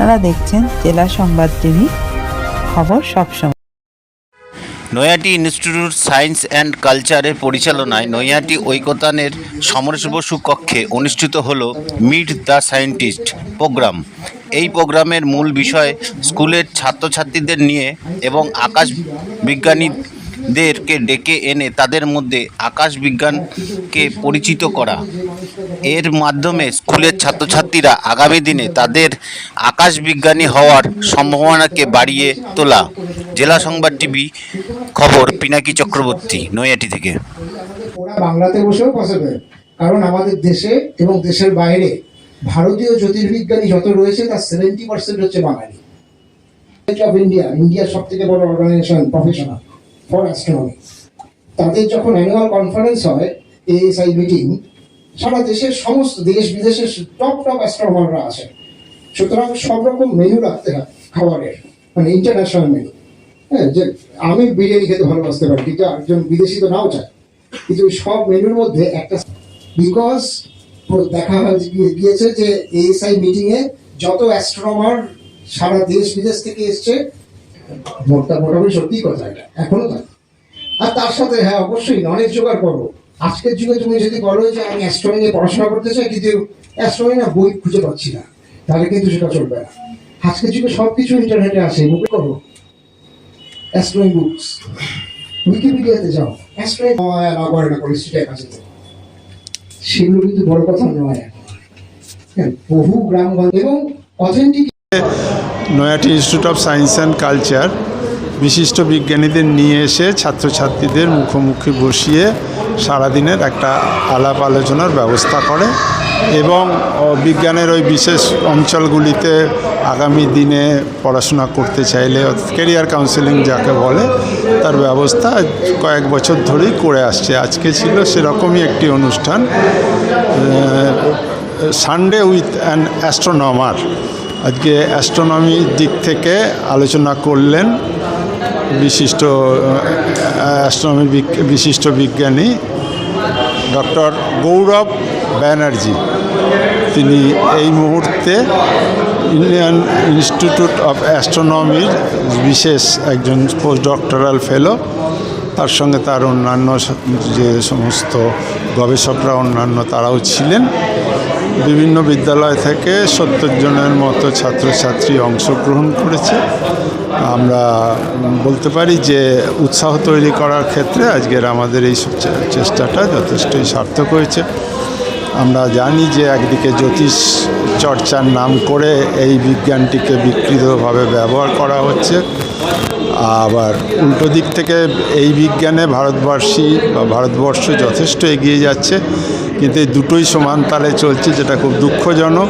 আপনারা দেখছেন জেলা সংবাদ টিভি, খবর সবসময়। নৈহাটি ইনস্টিটিউট সায়েন্স অ্যান্ড কালচারের পরিচালনায় নৈয়াটি ঐকতানের সমরেশ বসু কক্ষে অনুষ্ঠিত হল মিট দ্য সায়েন্টিস্ট প্রোগ্রাম। এই প্রোগ্রামের মূল বিষয় স্কুলের ছাত্রছাত্রীদের নিয়ে এবং আকাশ বিজ্ঞানীদেরকে ডেকে এনে তাদের মধ্যে আকাশ বিজ্ঞানকে পরিচিত করা। এর মাধ্যমে স্কুলের ছাত্রছাত্রীরা আগামী দিনে তাদের আকাশ বিজ্ঞানী হওয়ার সম্ভাবনাকে বাড়িয়ে তোলা। জেলা সংবাদ টিভি খবর, পিনাকি চক্রবর্তী, নৈয়াটি থেকে। বাংলাতে বসেও পসিবল কারণ আমাদের দেশে এবং দেশের বাইরে ভারতীয় জ্যোতির্বিজ্ঞানী যত রয়েছে, তার সেভেন্টি পার্সেন্ট হচ্ছে বাঙালি। অফ ইন্ডিয়া ইন্ডিয়ার সব থেকে বড় অর্গানাইজেশন প্রফেশনাল ফর অ্যাস্ট্রোনমি তাদের যখন অ্যানুয়াল কনফারেন্স হয় এএসআই মিটিং সারা দেশের সমস্ত দেশ বিদেশের টপ টপ অ্যাস্ট্রোনমাররা আছে সুতরাং সব রকম মেনু রাখতে হয়, খাবারের মানে ইন্টারন্যাশনাল মেনু হ্যাঁ যে আমি বিরিয়ানি খেতে ভালোবাসতে পারি, কিন্তু একজন বিদেশি তো নাও চায়। কিন্তু সব মেনুর মধ্যে একটা বিকজ দেখা গিয়ে- গিয়েছে যে এএসআই মিটিংয়ে যত অ্যাস্ট্রোনমার সারা দেশ বিদেশ থেকে এসছে মোটা মোটামুটি সত্যি কথা এটা এখনও তাই। আর তার সাথে হ্যাঁ অবশ্যই অনেক জোগাড় করব। আজকের যুগে তুমি যদি বলো যে আমি অ্যাস্ট্রোনমি পড়াশোনা করতে চাই কিন্তু অ্যাস্ট্রোনমি না বই খুঁজে পাচ্ছি না তাহলে কিন্তু সেটা চলবে না। আজকের যুগে সব কিছু ইন্টারনেটে আছে মুখে করো? অ্যাস্ট্রোনমি বুকস উইকিপিডিয়াতে যাও। অ্যাস্ট্রোনমি না করে না করে সেটাই কাছে। সেগুলো কিন্তু বড় কথা নয়। হ্যাঁ, বহু গ্রামগঞ্জ এবং authentic Naihati institute of science and culture বিশিষ্ট বিজ্ঞানীদের নিয়ে এসে ছাত্রছাত্রীদের মুখোমুখি বসিয়ে সারাদিনের একটা আলাপ আলোচনার ব্যবস্থা করে এবং বিজ্ঞানের ওই বিশেষ অঞ্চলগুলিতে আগামী দিনে পড়াশোনা করতে চাইলে কেরিয়ার কাউন্সেলিং যাকে বলে, তার ব্যবস্থা কয়েক বছর ধরেই করে আসছে। আজকে ছিল সেরকমই একটি অনুষ্ঠান সানডে উইথ অ্যান অ্যাস্ট্রোনমার আজকে অ্যাস্ট্রোনমির দিক থেকে আলোচনা করলেন বিশিষ্ট অ্যাস্ট্রোনমি বিশিষ্ট বিজ্ঞানী ডক্টর গৌরব ব্যানার্জি। তিনি এই মুহূর্তে ইন্ডিয়ান ইনস্টিটিউট অফ অ্যাস্ট্রোনমির বিশেষ একজন পোস্ট ডক্টরাল ফেলো। তার সঙ্গে তার অন্যান্য যে সমস্ত গবেষকরা অন্যান্য তারাও ছিলেন। বিভিন্ন বিদ্যালয় থেকে সত্তর জনের মতো ছাত্রছাত্রী অংশগ্রহণ করেছে। আমরা বলতে পারি যে উৎসাহ তৈরি করার ক্ষেত্রে আজকের আমাদের এই চেষ্টাটা যথেষ্টই সার্থক হয়েছে। আমরা জানি যে একদিকে জ্যোতিষ চর্চার নাম করে এই বিজ্ঞানটিকে বিকৃতভাবে ব্যবহার করা হচ্ছে, আবার উল্টো দিক থেকে এই বিজ্ঞানে ভারতবর্ষী বা ভারতবর্ষ যথেষ্ট এগিয়ে যাচ্ছে, কিন্তু এই দুটোই সমান তালে চলছে যেটা খুব দুঃখজনক।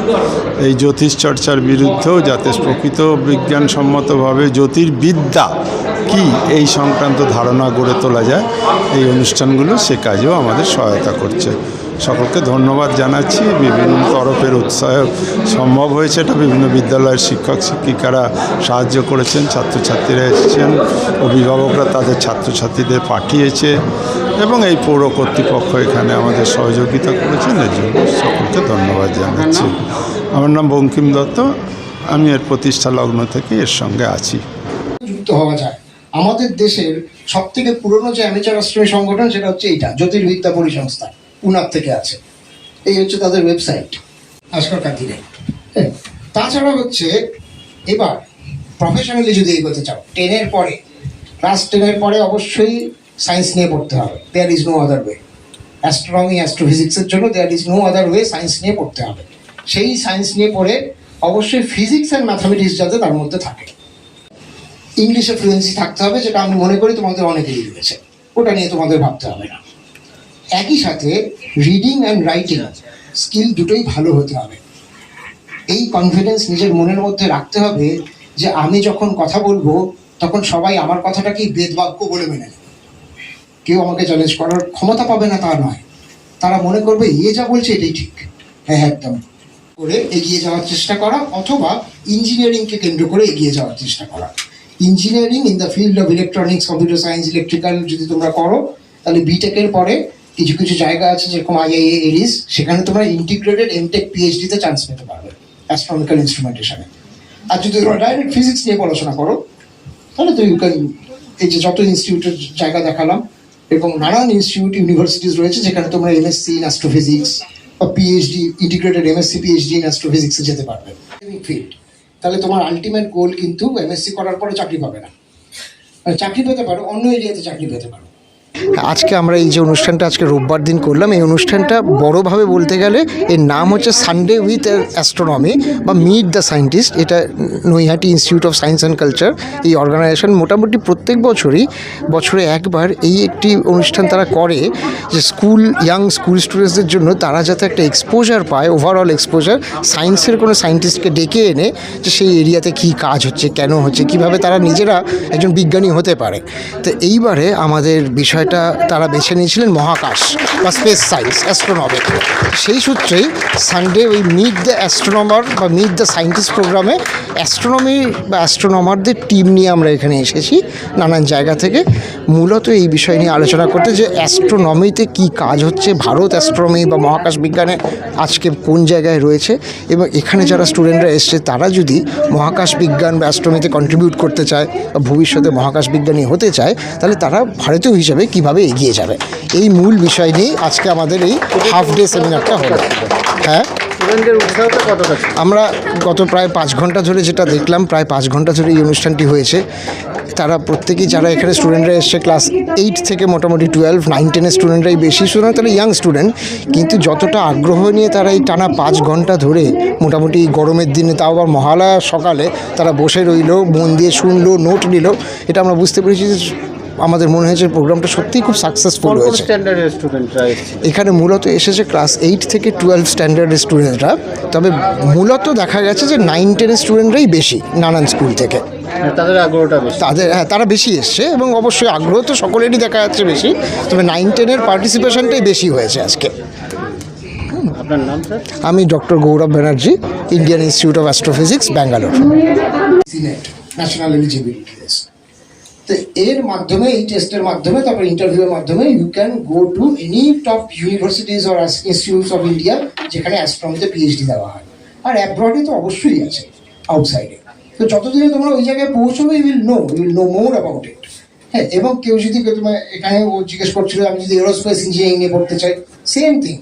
এই জ্যোতিষ চর্চার বিরুদ্ধেও যাতে প্রকৃত বিজ্ঞানসম্মতভাবে জ্যোতির্বিদ্যা কি এই সংক্রান্ত ধারণা গড়ে তোলা যায়, এই অনুষ্ঠানগুলো সে কাজেও আমাদের সহায়তা করছে। সকলকে ধন্যবাদ জানাচ্ছি। বিভিন্ন তরফের উৎসাহ সম্ভব হয়েছে এটা। বিভিন্ন বিদ্যালয়ের শিক্ষক শিক্ষিকারা সাহায্য করেছেন ছাত্রছাত্রীরা এসেছেন অভিভাবকরা তাদের ছাত্রছাত্রীদের পাঠিয়েছে এবং এই পৌর কর্তৃপক্ষ এখানে আমাদের সহযোগিতা করেছেন। এর জন্য সকলকে ধন্যবাদ জানাচ্ছি। আমার নাম বঙ্কিম দত্ত। আমি এর প্রতিষ্ঠা লগ্ন থেকে এর সঙ্গে আছি। যুক্ত হওয়া যায়। আমাদের দেশের সব থেকে পুরনো যে অ্যামেচার অ্যাস্ট্রোনমি সংগঠন সেটা হচ্ছে এইটা জ্যোতির্বিদ্যা পরিসংস্থা। পুনার থেকে আছে। এই হচ্ছে তাদের ওয়েবসাইট আজকালকার দিনে হ্যাঁ, তাছাড়া হচ্ছে এবার প্রফেশনালি যদি এগোতে চাও টেনের পরে ক্লাস টেনের পরে অবশ্যই সায়েন্স নিয়ে পড়তে হবে। There is no other way astronomy অ্যাস্ট্রোফিজিক্সের জন্য there is no other way science নিয়ে পড়তে হবে। সেই সায়েন্স নিয়ে পড়ে অবশ্যই ফিজিক্স অ্যান্ড ম্যাথামেটিক্স যাতে তার মধ্যে থাকে। ইংলিশে ফ্লুয়েন্সি থাকতে হবে যেটা আমি মনে করি তোমাদের অনেকেই রয়েছে। ওটা নিয়ে তোমাদের ভাবতে হবে না। একই সাথে রিডিং অ্যান্ড রাইটিং স্কিল দুটোই ভালো হতে হবে। এই কনফিডেন্স নিজের মনের মধ্যে রাখতে হবে যে আমি যখন কথা বলব তখন সবাই আমার কথাটাকেই বেদবাক্য বলে মেনে নেবে। কেউ আমাকে চ্যালেঞ্জ করার ক্ষমতা পাবে না তা নয়। তারা মনে করবে ইয়ে যা বলছে এটাই ঠিক। হ্যাঁ হ্যাঁ, একদম। করে এগিয়ে যাওয়ার চেষ্টা করা অথবা ইঞ্জিনিয়ারিংকে কেন্দ্র করে এগিয়ে যাওয়ার চেষ্টা করা। Engineering in the field of electronics computer science electrical যদি তোমরা করো তাহলে বিটেকের পরে কিছু কিছু জায়গা আছে যেরকম আইআইএ এরিস সেখানে তোমরা ইন্টিগ্রেটেড এমটেক পিএইচডিতে চান্স পেতে পারবে অ্যাস্ট্রোনমিক্যাল ইনস্ট্রুমেন্টেশনে আর যদি তোমরা ডাইরেক্ট ফিজিক্স নিয়ে পড়াশোনা করো, তাহলে তো ইউ এই যে যত ইনস্টিটিউটের জায়গা দেখালাম, এবং নানান ইনস্টিটিউট ইউনিভার্সিটিস রয়েছে যেখানে তোমরা এমএসসি ইন অ্যাস্ট্রোফিজিক্স বা PhD integrated MSc PhD in অ্যাস্ট্রোফিজিক্সে যেতে পারবে। ফিল্ড তাহলে তোমার আলটিমেট গোল কিন্তু এমএসসি করার পরে চাকরি পাবে না। মানে চাকরি পেতে পারো, অন্য এরিয়াতে চাকরি পেতে পারো। আজকে আমরা এই যে অনুষ্ঠানটা আজকে রোববার দিন করলাম, এই অনুষ্ঠানটা বড়োভাবে বলতে গেলে এর নাম হচ্ছে সানডে উইথ অ্যাস্ট্রোনমি বা মিট দ্য সায়েন্টিস্ট এটা Naihati institute of science and culture এই অর্গানাইজেশন মোটামুটি প্রত্যেক বছরই বছরে একবার এই একটি অনুষ্ঠান তারা করে যে স্কুল ইয়াং স্কুল স্টুডেন্টসদের জন্য তারা যাতে একটা এক্সপোজার পায় ওভারঅল এক্সপোজার সায়েন্সের কোনো সায়েন্টিস্টকে ডেকে এনে যে সেই এরিয়াতে কী কাজ হচ্ছে, কেন হচ্ছে, কীভাবে তারা নিজেরা একজন বিজ্ঞানী হতে পারে। তো এইবারে আমাদের বিষয়টা তারা বেছে নিয়েছিলেন মহাকাশ বা স্পেস সায়েন্স অ্যাস্ট্রোনমি সেই সূত্রেই সানডে ওই মিট দ্য অ্যাস্ট্রোনমার বা মিট দ্য সায়েন্টিস্ট প্রোগ্রামে অ্যাস্ট্রোনমি বা অ্যাস্ট্রোনমারদের টিম নিয়ে আমরা এখানে এসেছি নানান জায়গা থেকে। মূলত এই বিষয় নিয়ে আলোচনা করতে যে অ্যাস্ট্রোনমিতে কী কাজ হচ্ছে, ভারত অ্যাস্ট্রোনমি বা মহাকাশ বিজ্ঞানে আজকে কোন জায়গায় রয়েছে এবং এখানে যারা স্টুডেন্টরা এসছে, তারা যদি মহাকাশ বিজ্ঞান বা অ্যাস্ট্রোনমিতে কন্ট্রিবিউট করতে চায় বা ভবিষ্যতে মহাকাশ বিজ্ঞানী হতে চায়, তাহলে তারা ভারতীয় হিসাবে কীভাবে এগিয়ে যাবে? এই মূল বিষয় নিয়েই আজকে আমাদের এই হাফ ডে সেমিনারটা হলো হ্যাঁ? আমরা গত প্রায় পাঁচ ঘণ্টা ধরে যেটা দেখলাম প্রায় পাঁচ ঘণ্টা ধরে এই অনুষ্ঠানটি হয়েছে। তারা প্রত্যেকেই যারা এখানে স্টুডেন্টরা এসছে ক্লাস এইট থেকে মোটামুটি টুয়েলভ নাইন টেনের স্টুডেন্টরাই বেশি সুতরাং তারা ইয়াং স্টুডেন্ট কিন্তু যতটা আগ্রহ নিয়ে তারা এই টানা পাঁচ ঘণ্টা ধরে মোটামুটি গরমের দিনে তাও আবার মহালয়া সকালে তারা বসে রইল মন দিয়ে শুনলো নোট নিল এটা আমরা বুঝতে পেরেছি যে আমাদের মনে হয়েছে প্রোগ্রামটা সত্যিই খুব সাকসেসফুল হয়েছে। স্ট্যান্ডার্ডের স্টুডেন্টরা এসছে? এখানে মূলত এসেছে ক্লাস এইট থেকে টুয়েলভ স্ট্যান্ডার্ডের স্টুডেন্টরা তবে মূলত দেখা গেছে যে নাইন টেনের স্টুডেন্টরাই বেশি নানান স্কুল থেকে। মানে তাদের আগ্রহটা তাদের হ্যাঁ তারা বেশি এসছে এবং অবশ্যই আগ্রহ তো সকলেরই দেখা যাচ্ছে বেশি। তবে নাইন টেনের পার্টিসিপেশনটাই বেশি হয়েছে আজকে। আপনার নাম স্যার? আমি doctor Gaurav Banerjee Indian institute of astrophysics Bangalore national eligibility তো এর মাধ্যমে এই টেস্টের মাধ্যমে, তারপর ইন্টারভিউয়ের মাধ্যমে you can go to any top universities or institutes of India যেখানে অ্যাস্ট্রোনমিতে পিএইচডি দেওয়া হয়। আর অ্যাব্রডে তো অবশ্যই আছে আউটসাইডে তো যতদিনে তোমরা ওই জায়গায় পৌঁছবে you will know you will know more about it হ্যাঁ এবং কেউ যদি তোমার এখানে ও জিজ্ঞেস করছিল, আমি যদি এরোস্পেস ইঞ্জিনিয়ারিং নিয়ে পড়তে চাই same thing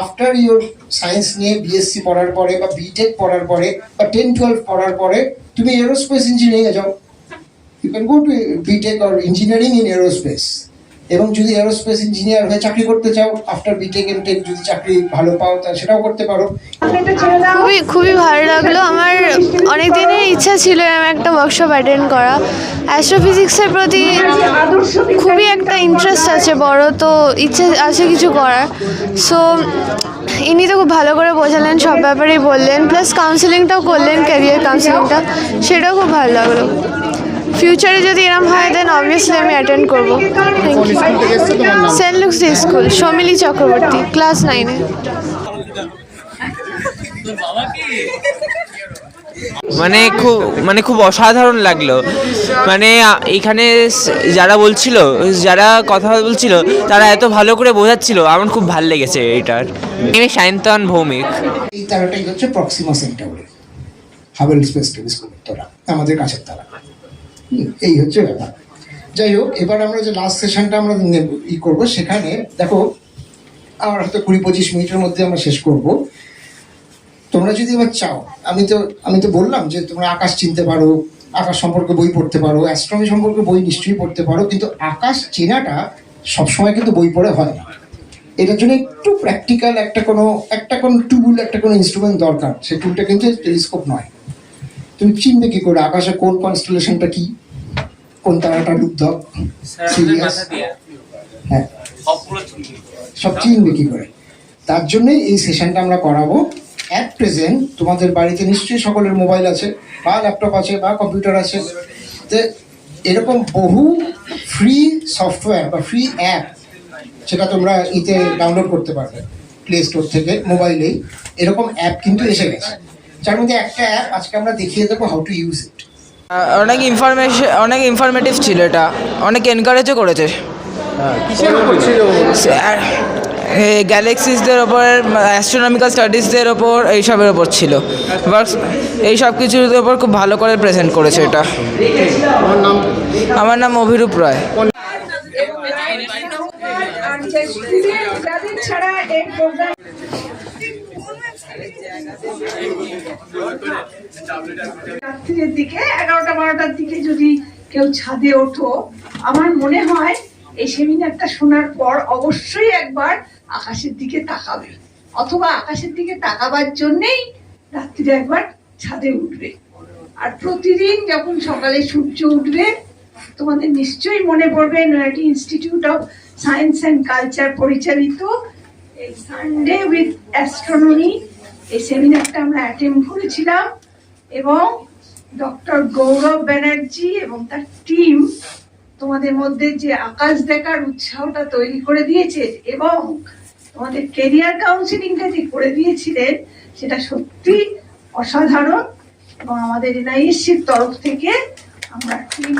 after your science নিয়ে বিএসসি পড়ার পরে বা বিটেক পড়ার পরে বা টেন টুয়েলভ পড়ার পরে, তুমি এরোস্পেস ইঞ্জিনিয়ারিংয়ে যাও। You can go to BTech or engineering in aerospace এবং যদি এরোস্পেস ইঞ্জিনিয়ার হয়ে চাকরি করতে চাও আফটার বিটেক এন্ড টেক যদি চাকরি ভালো পাও, তা সেটাও করতে পারো। খুবই খুবই ভালো লাগল। আমার অনেক দিনের ইচ্ছা ছিল এরকম একটা ওয়ার্কশপ অ্যাটেন্ড করা। অ্যাস্ট্রোফিজিক্সের প্রতি খুবই একটা ইন্টারেস্ট আছে, বড় তো ইচ্ছে আছে কিছু করার। সো ইনি তো খুব ভালো করে বোঝালেন, সব ব্যাপারেই বললেন। প্লাস কাউন্সিলিংটাও করলেন ক্যারিয়ার কাউন্সিলিংটা সেটাও খুব ভালো লাগল। ফিউচারে যদি এরম হয় দেন অবভিয়াসলি আমি অ্যাটেন্ড করব। Thank you Saint Luke's school Samili Chakraborty class নাইনে মানে খুব মানে খুব অসাধারণ লাগল। মানে এখানে যারা বলছিল যারা কথা বলছিল তারা এত ভালো করে বোঝাচ্ছিল আমার খুব ভালো লেগেছে এটার। আমি সায়ন্তন ভৌমিক। এই তারাটাই হচ্ছে প্রক্সিমা সেন্টাউরি হাবেল স্পেস টেলিস্কোপের তারা আমাদের কাছের তারা। এই হচ্ছে ব্যাপার। যাই হোক, এবার আমরা যে লাস্ট সেশনটা আমরা ই করব, সেখানে দেখো, আমার হয়তো কুড়ি পঁচিশ মিনিটের মধ্যে আমরা শেষ করব। তোমরা যদি এবার চাও, আমি তো আমি তো বললাম যে তোমরা আকাশ চিনতে পারো, আকাশ সম্পর্কে বই পড়তে পারো অ্যাস্ট্রোনমি সম্পর্কে বই নিশ্চয়ই পড়তে পারো, কিন্তু আকাশ চেনাটা সবসময় কিন্তু বই পড়ে হয় না। এটার জন্য একটু প্র্যাকটিক্যাল একটা কোনো একটা কোনো টুল একটা কোনো ইনস্ট্রুমেন্ট দরকার। সেই টুলটা কিন্তু টেলিস্কোপ নয়। তুমি চিনবে কি করে? আকাশে কোন কনস্টেলেশনটা কি? কোন তারাটা ডুবধক? সিরিয়াস হ্যাঁ। সব চিনবে। কি করে? তার জন্যই এই সেশনটা আমরা করাবো। অ্যাট প্রেজেন্ট তোমাদের বাড়িতে নিশ্চয়ই সকলের মোবাইল আছে বা ল্যাপটপ আছে বা কম্পিউটার আছে। তো এরকম বহু ফ্রি সফটওয়্যার বা ফ্রি অ্যাপ সেটা তোমরা ইতে ডাউনলোড করতে পারবে। প্লে স্টোর থেকে মোবাইলেই এরকম অ্যাপ কিন্তু এসে গেছে। যার মধ্যে একটা অ্যাপ আজকে আমরা দেখিয়ে দেবো হাউ টু ইউজ ইট অনেক ইনফরমেশন অনেক ইনফরমেটিভ ছিল এটা। অনেক এনকারেজও করেছে। কিসের গ্যালাক্সিসদের ওপর অ্যাস্ট্রোনমিক্যাল স্টাডিজদের ওপর এইসবের ওপর ছিল। এই সব কিছুর ওপর খুব ভালো করে প্রেজেন্ট করেছে এটা। আমার নাম অভিরূপ রায়। ছাড়া রাত্রির দিকে, এগারোটা বারোটার দিকে যদি কেউ ছাদে ওঠো, আমার মনে হয় এই সেমিনারটা শোনার পর অবশ্যই একবার আকাশের দিকে তাকাবে। অথবা আকাশের দিকে তাকাবার জন্যেই রাত্রিরে একবার ছাদে উঠবে। আর প্রতিদিন যখন সকালে সূর্য উঠবে, তোমাদের নিশ্চয়ই মনে পড়বে Naihati institute of science and culture পরিচালিত সানডে উইথ অ্যাস্ট্রোনমি এই সেমিনারটা আমরা অ্যাটেন্ড করেছিলাম এবং ডক্টর গৌরব ব্যানার্জি এবং তার টিম তোমাদের মধ্যে যে আকাশ দেখার উৎসাহটা তৈরি করে দিয়েছে এবং তোমাদের কেরিয়ার কাউন্সিলিংটা যে করে দিয়েছিলেন, সেটা সত্যি অসাধারণ এবং আমাদের এনআইএসসির তরফ থেকে আমরা টিম